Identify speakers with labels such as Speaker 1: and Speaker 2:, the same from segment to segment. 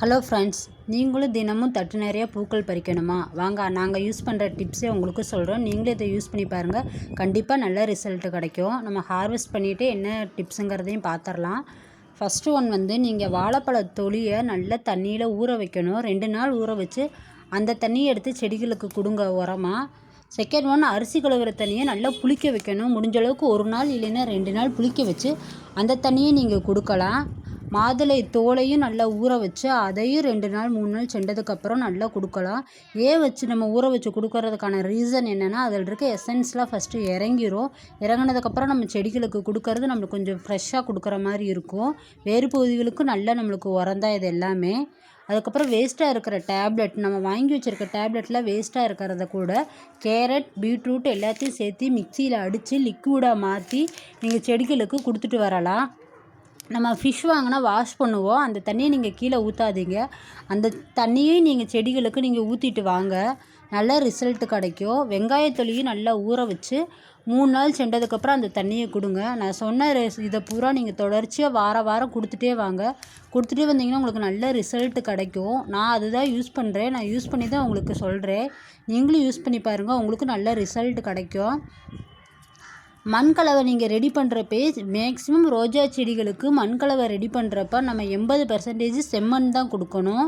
Speaker 1: Hello friends நீங்களும் தினமும் தட்டு நிறைய பூக்கள் பறிக்கணுமா? வாங்க நாங்கள் யூஸ் பண்ணுற டிப்ஸே உங்களுக்கு சொல்கிறோம் நீங்களும் இதை யூஸ் பண்ணி பாருங்கள் கண்டிப்பாக நல்ல ரிசல்ட்டு கிடைக்கும். நம்ம ஹார்வெஸ்ட் பண்ணிவிட்டு என்ன டிப்ஸுங்கிறதையும் பார்த்துடலாம் ஃபஸ்ட்டு ஒன் வந்து நீங்கள் வாழைப்பழ தொலியை நல்லா தண்ணியில் ஊற வைக்கணும். ரெண்டு நாள் ஊற வச்சு அந்த தண்ணியை எடுத்து செடிகளுக்கு கொடுங்க உரமாக செகண்ட் ஒன் அரிசி கழுவுற தண்ணியை நல்லா புளிக்க வைக்கணும். முடிஞ்ச அளவுக்கு ஒரு நாள் இல்லைன்னா ரெண்டு நாள் புளிக்க வச்சு அந்த தண்ணியை நீங்கள் கொடுக்கலாம். மாதுளை தோலையும் நல்லா ஊற வச்சு அதையும் ரெண்டு நாள் மூணு நாள் சென்றதுக்கப்புறம் நல்லா கொடுக்கலாம். ஏன் வச்சு நம்ம ஊற வச்சு கொடுக்கறதுக்கான ரீசன் என்னென்னா அதில் இருக்க எசன்ஸ்லாம் ஃபஸ்ட்டு இறங்கிரும். இறங்கினதுக்கப்புறம் நம்ம செடிகளுக்கு கொடுக்கறது நம்மளுக்கு கொஞ்சம் ஃப்ரெஷ்ஷாக கொடுக்குற மாதிரி இருக்கும். வேறு பகுதிகளுக்கும் நல்லா நம்மளுக்கு உரந்தான் இது எல்லாமே. அதுக்கப்புறம் வேஸ்ட்டாக இருக்கிற டேப்லெட் நம்ம வாங்கி வச்சுருக்க டேப்லெட்டில் வேஸ்ட்டாக இருக்கிறத கூட கேரட் பீட்ரூட் எல்லாத்தையும் சேர்த்து மிக்சியில் அடித்து லிக்விடாக மாற்றி நீங்கள் செடிகளுக்கு கொடுத்துட்டு வரலாம். நம்ம ஃபிஷ் வாங்கினா வாஷ் பண்ணுவோம். அந்த தண்ணியை நீங்கள் கீழே ஊற்றாதீங்க அந்த தண்ணியை நீங்கள் செடிகளுக்கு நீங்கள் ஊற்றிட்டு வாங்க. நல்ல ரிசல்ட்டு கிடைக்கும். வெங்காயத்தொலியும் நல்லா ஊற வச்சு மூணு நாள் சென்றதுக்கப்புறம் அந்த தண்ணியை கொடுங்க. நான் சொன்ன ரெஸ் இதை பூரா நீங்கள் தொடர்ச்சியாக வார வாரம் கொடுத்துட்டே வாங்க. கொடுத்துட்டே வந்தீங்கன்னா உங்களுக்கு நல்ல ரிசல்ட்டு கிடைக்கும். நான் அதுதான் யூஸ் பண்ணுறேன் நான் யூஸ் பண்ணி தான் உங்களுக்கு சொல்கிறேன் நீங்களும் யூஸ் பண்ணி பாருங்கள் உங்களுக்கு நல்ல ரிசல்ட் கிடைக்கும். மண்கலவை நீங்கள் ரெடி பண்ணுறப்பே மேக்ஸிமம் ரோஜா செடிகளுக்கு மண்கலவை ரெடி பண்ணுறப்ப நம்ம எண்பது பர்சன்டேஜ் செம்மண் தான் கொடுக்கணும்.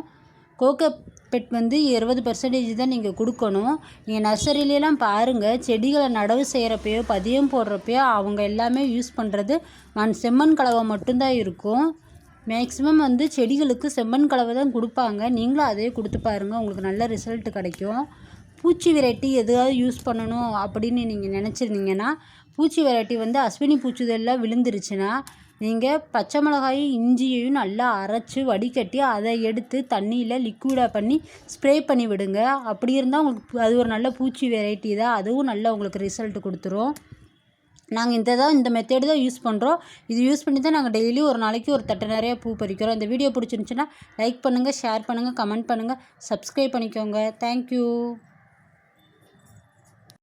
Speaker 1: கோகோபெட் வந்து இருபது பர்சன்டேஜ் தான் நீங்கள் கொடுக்கணும். நீங்கள் நர்சரியிலலாம் பாருங்கள் செடிகளை நடவு செய்கிறப்பையோ பதியம் போடுறப்பையோ அவங்க எல்லாமே யூஸ் பண்ணுறது மண் செம்மண் கலவை மட்டும்தான் இருக்கும். மேக்ஸிமம் வந்து செடிகளுக்கு செம்மண் கலவை தான் கொடுப்பாங்க. நீங்களும் அதே கொடுத்து பாருங்கள் உங்களுக்கு நல்ல ரிசல்ட் கிடைக்கும். பூச்சி வெரைட்டி எதாவது யூஸ் பண்ணணும் அப்படின்னு நீங்கள் நினச்சிருந்தீங்கன்னா பூச்சி வெரைட்டி வந்து அஸ்வினி பூச்சிதெல்லாம் விழுந்துருச்சுன்னா நீங்கள் பச்சை மிளகாயும் இஞ்சியையும் நல்லா அரைச்சி வடிகட்டி அதை எடுத்து தண்ணியில் லிக்விடாக பண்ணி ஸ்ப்ரே பண்ணி விடுங்க. அப்படி இருந்தால் உங்களுக்கு அது ஒரு நல்ல பூச்சி வெரைட்டி தான். அதுவும் நல்லா உங்களுக்கு ரிசல்ட் கொடுத்துரும். நாங்கள் இந்த தான் இந்த மெத்தேடு தான் யூஸ் பண்ணுறோம் இது யூஸ் பண்ணி தான் நாங்கள் டெய்லி ஒரு நாளைக்கு ஒரு தட்டு நிறைய பூ பறிக்கிறோம். இந்த வீடியோ பிடிச்சிருந்துச்சின்னா லைக் பண்ணுங்கள் ஷேர் பண்ணுங்கள் கமெண்ட் பண்ணுங்கள் சப்ஸ்கிரைப் பண்ணிக்கோங்க. Thank you